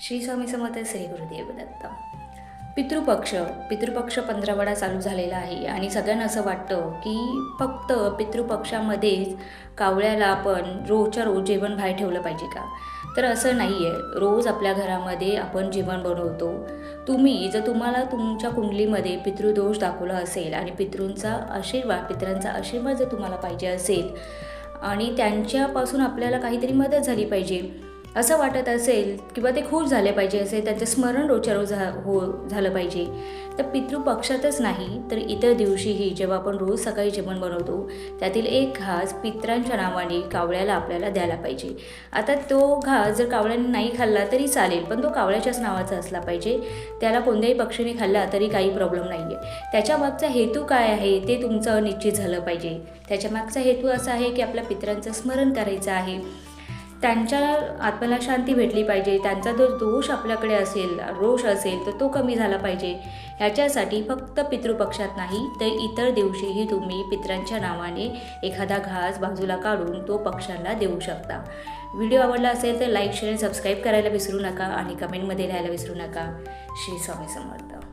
श्री स्वामी समर्थ श्री गुरुदेव दत्त पितृपक्ष पितृपक्ष पंधरावडा चालू झालेला आहे आणि सगळ्यांना असं वाटतं की फक्त पितृपक्षामध्येच कावळ्याला आपण रोजच्या रोज जेवण बाहेर ठेवलं पाहिजे का? तर असं नाही आहे रोज आपल्या घरामध्ये आपण जेवण बनवतो. तुम्ही जर तुम्हाला तुमच्या कुंडलीमध्ये पितृदोष दाखवला असेल आणि पितृंचा आशीर्वाद पितरांचा आशीर्वाद जर तुम्हाला पाहिजे असेल आणि त्यांच्यापासून आपल्याला काहीतरी मदत झाली पाहिजे असं वाटत असेल किंवा ते खूप झाले पाहिजे असेल त्यांचं स्मरण रोजच्या रोज झा हो झालं पाहिजे. तर पितृपक्षातच नाही तर इतर दिवशीही जेव्हा आपण रोज सकाळी जेवण बनवतो त्यातील एक घास पित्रांच्या नावाने कावळ्याला आपल्याला द्यायला पाहिजे. आता तो घास जर कावळ्याने नाही खाल्ला तरी चालेल पण तो कावळ्याच्याच नावाचा असला पाहिजे. त्याला कोणत्याही पक्षीने खाल्ला तरी काही प्रॉब्लेम नाही आहे त्याच्या मागचा हेतू काय आहे ते तुमचं निश्चित झालं पाहिजे. त्याच्या मागचा हेतू असा आहे की आपल्या पित्रांचं स्मरण करायचं आहे. त्यांच्या आत्म्याला शांती भेटली पाहिजे. त्यांचा जो दोष आपल्याकडे असेल रोष असेल तर तो कमी झाला पाहिजे. ह्याच्यासाठी फक्त पितृपक्षात नाही तर इतर दिवशीही तुम्ही पित्रांच्या नावाने एखादा घास बाजूला काढून तो पक्षांना देऊ शकता. व्हिडिओ आवडला असेल तर लाईक शेअर सबस्क्राईब करायला विसरू नका आणि कमेंटमध्ये लिहायला विसरू नका. श्री स्वामी समर्थ.